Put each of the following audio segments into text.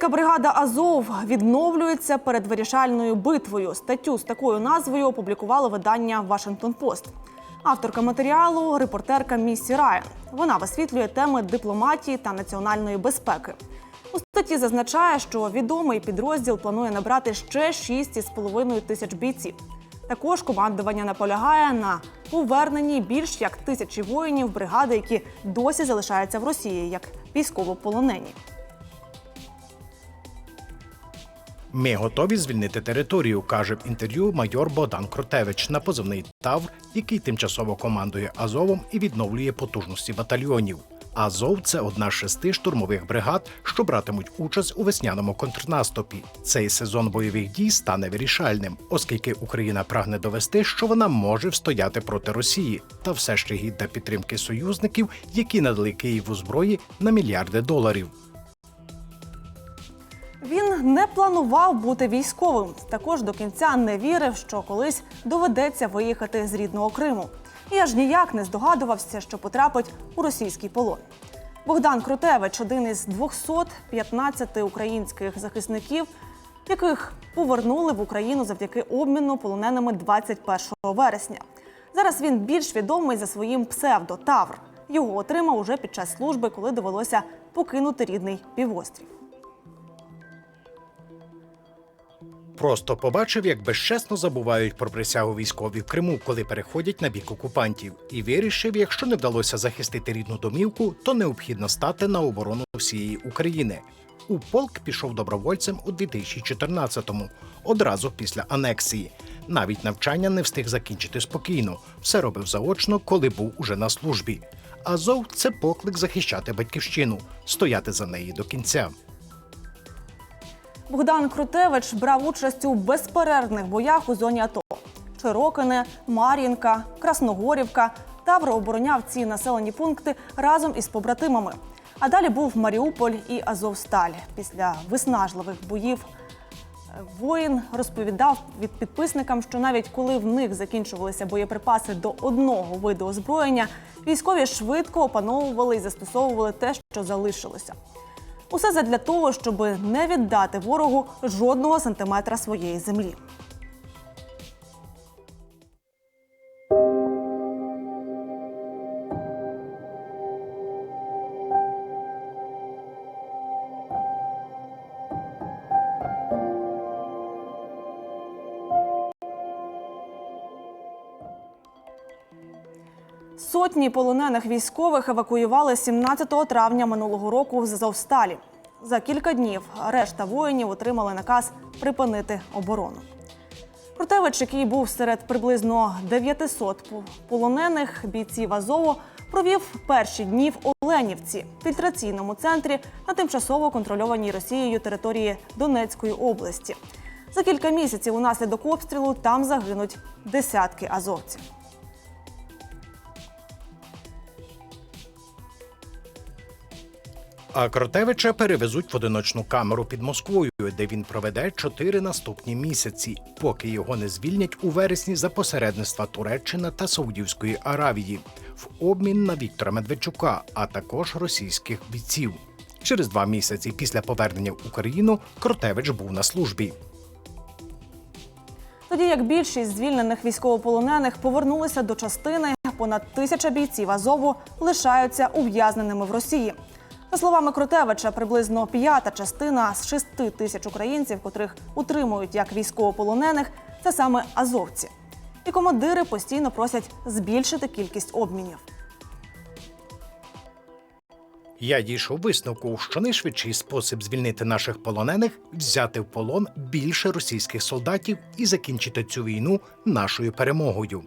Українська бригада Азов відновлюється перед вирішальною битвою. Статтю з такою назвою опублікувало видання Вашингтон Пост. Авторка матеріалу репортерка Міссі Райан. Вона висвітлює теми дипломатії та національної безпеки. У статті зазначає, що відомий підрозділ планує набрати ще 6,5 тисяч бійців. Також командування наполягає на поверненні більш як тисячі воїнів бригади, які досі залишаються в Росії як військовополонені. Ми готові звільнити територію, каже в інтерв'ю майор Богдан Кротевич на позивний Тавр, який тимчасово командує Азовом і відновлює потужності батальйонів. Азов це одна з шести штурмових бригад, що братимуть участь у весняному контрнаступі. Цей сезон бойових дій стане вирішальним, оскільки Україна прагне довести, що вона може встояти проти Росії, та все ще гідна підтримки союзників, які надали Києву зброї на мільярди доларів. Він не планував бути військовим. Також до кінця не вірив, що колись доведеться виїхати з рідного Криму. І аж ніяк не здогадувався, що потрапить у російський полон. Богдан Крутевич один із 215 українських захисників, яких повернули в Україну завдяки обміну полоненими 21 вересня. Зараз він більш відомий за своїм псевдо Тавр. Його отримав уже під час служби, коли довелося покинути рідний півострів. Просто побачив, як безчесно забувають про присягу військові в Криму, коли переходять на бік окупантів, і вирішив, якщо не вдалося захистити рідну домівку, то необхідно стати на оборону всієї України. У полк пішов добровольцем у 2014-му, одразу після анексії. Навіть навчання не встиг закінчити спокійно. Все робив заочно, коли був уже на службі. Азов це поклик захищати батьківщину, стояти за неї до кінця. Богдан Крутевич брав участь у безперервних боях у зоні АТО. Чирокине, Мар'їнка, Красногорівка. Тавро обороняв ці населені пункти разом із побратимами. А далі був Маріуполь і Азовсталь. Після виснажливих боїв е, воїн розповідав від підписникам, що навіть коли в них закінчувалися боєприпаси до одного виду озброєння, військові швидко опановували і застосовували те, що залишилося. Усе задля того, щоб не віддати ворогу жодного сантиметра своєї землі. Сотні полонених військових евакуювали 17 травня минулого року з Азовсталі. За кілька днів решта воїнів отримали наказ припинити оборону. Протевич, який був серед приблизно 900 полонених бійців Азову, провів перші дні в Оленівці, фільтраційному центрі на тимчасово контрольованій Росією території Донецької області. За кілька місяців унаслідок обстрілу там загинуть десятки азовців. А Кротевича перевезуть в одиночну камеру під Москвою, де він проведе чотири наступні місяці, поки його не звільнять у вересні за посередництва Туреччини та Саудівської Аравії в обмін на Віктора Медведчука, а також російських бійців. Через два місяці після повернення в Україну Кротевич був на службі. Тоді як більшість звільнених військовополонених повернулися до частини, понад тисяча бійців Азову лишаються ув'язненими в Росії. За словами Крутевича, приблизно п'ята частина з шести тисяч українців, котрих утримують як військовополонених, це саме азовці. І командири постійно просять збільшити кількість обмінів. Я дійшов висновку, що найшвидший спосіб звільнити наших полонених взяти в полон більше російських солдатів і закінчити цю війну нашою перемогою.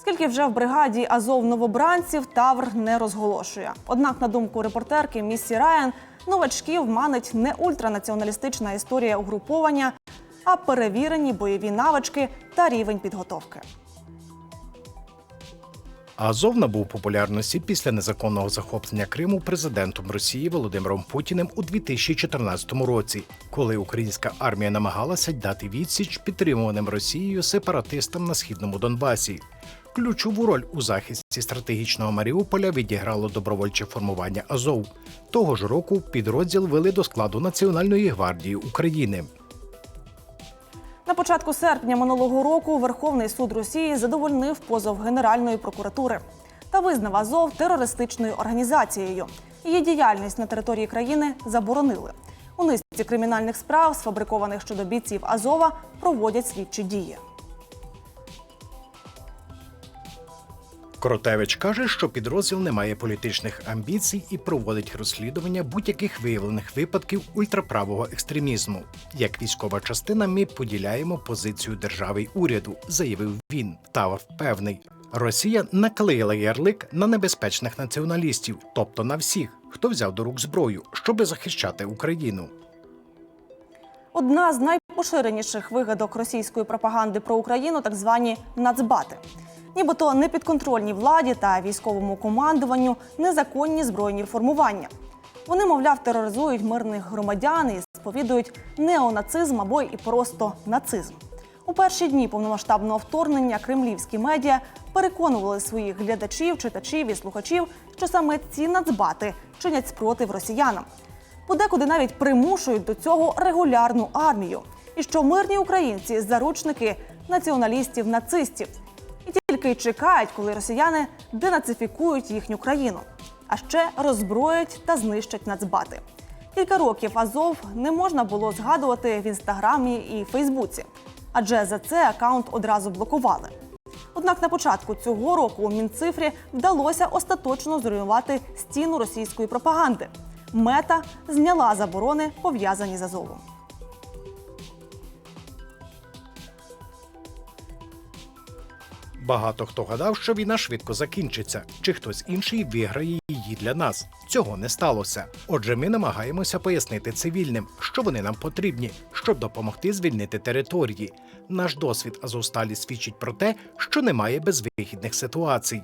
Скільки вже в бригаді Азов новобранців Тавр не розголошує. Однак, на думку репортерки Міссі Райан, новачків манить не ультранаціоналістична історія угруповання, а перевірені бойові навички та рівень підготовки. Азов набув популярності після незаконного захоплення Криму президентом Росії Володимиром Путіним у 2014 році, коли українська армія намагалася дати відсіч підтримуваним Росією сепаратистам на східному Донбасі. Ключову роль у захисті стратегічного Маріуполя відіграло добровольче формування Азов. Того ж року підрозділ вели до складу Національної гвардії України. На початку серпня минулого року Верховний суд Росії задовольнив позов Генеральної прокуратури та визнав Азов терористичною організацією. Її діяльність на території країни заборонили. У низці кримінальних справ, сфабрикованих щодо бійців Азова, проводять слідчі дії. Коротевич каже, що підрозділ не має політичних амбіцій і проводить розслідування будь-яких виявлених випадків ультраправого екстремізму. Як військова частина, ми поділяємо позицію держави й уряду, заявив він. Та впевний. Росія наклеїла ярлик на небезпечних націоналістів, тобто на всіх, хто взяв до рук зброю, щоби захищати Україну. Одна з найпоширеніших вигадок російської пропаганди про Україну так звані нацбати. Нібито непідконтрольній владі та військовому командуванню незаконні збройні формування. Вони, мовляв, тероризують мирних громадян і сповідують неонацизм або і просто нацизм. У перші дні повномасштабного вторгнення кремлівські медіа переконували своїх глядачів, читачів і слухачів, що саме ці нацбати чинять спротив росіянам. Подекуди навіть примушують до цього регулярну армію. І що мирні українці заручники націоналістів-нацистів. Тільки й чекають, коли росіяни денацифікують їхню країну, а ще роззброять та знищать нацбати. Кілька років Азов не можна було згадувати в інстаграмі і Фейсбуці, адже за це акаунт одразу блокували. Однак на початку цього року у Мінцифрі вдалося остаточно зруйнувати стіну російської пропаганди. Мета зняла заборони, пов'язані з Азовом. Багато хто гадав, що війна швидко закінчиться, чи хтось інший виграє її для нас. Цього не сталося. Отже, ми намагаємося пояснити цивільним, що вони нам потрібні, щоб допомогти звільнити території. Наш досвід Азовсталі свідчить про те, що немає безвихідних ситуацій.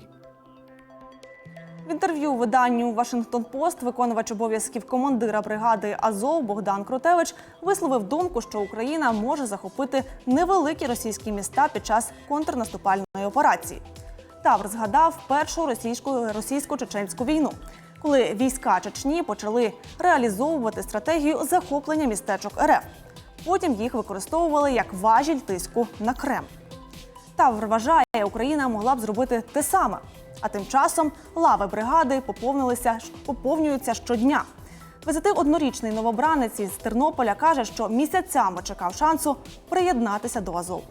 В інтерв'ю виданню Вашингтон Пост виконувач обов'язків командира бригади Азов Богдан Крутевич висловив думку, що Україна може захопити невеликі російські міста під час контрнаступальної операції. Тавр згадав першу російську російсько-чеченську війну, коли війська Чечні почали реалізовувати стратегію захоплення містечок РФ. Потім їх використовували як важіль тиску на Кремль. Тавр вважає, Україна могла б зробити те саме. А тим часом лави бригади поповнилися поповнюються щодня. 21-річний новобранець із Тернополя каже, що місяцями чекав шансу приєднатися до Азову.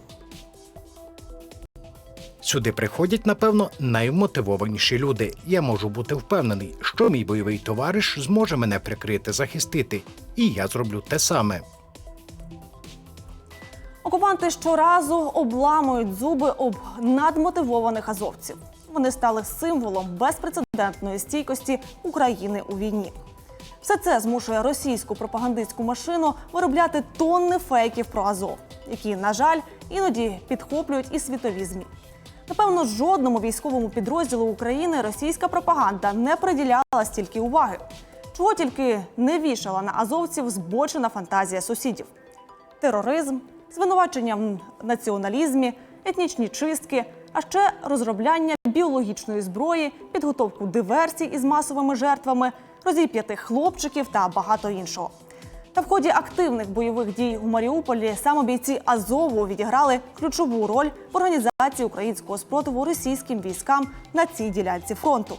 Сюди приходять, напевно, наймотивованіші люди. Я можу бути впевнений, що мій бойовий товариш зможе мене прикрити, захистити, і я зроблю те саме. Окупанти щоразу обламують зуби об надмотивованих азовців. Вони стали символом безпрецедентної стійкості України у війні. Все це змушує російську пропагандистську машину виробляти тонни фейків про Азов, які, на жаль, іноді підхоплюють і світові змі. Напевно, жодному військовому підрозділу України російська пропаганда не приділяла стільки уваги. Чого тільки не вішала на азовців збочена фантазія сусідів тероризм, звинувачення в націоналізмі, етнічні чистки, а ще розробляння біологічної зброї, підготовку диверсій із масовими жертвами, розіп'ятих хлопчиків та багато іншого. Та в ході активних бойових дій у Маріуполі саме бійці Азову відіграли ключову роль в організації українського спротиву російським військам на цій ділянці фронту.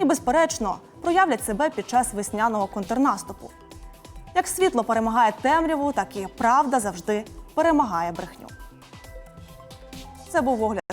І, безперечно, проявлять себе під час весняного контрнаступу. Як світло перемагає темряву, так і правда завжди перемагає брехню. Це був огляд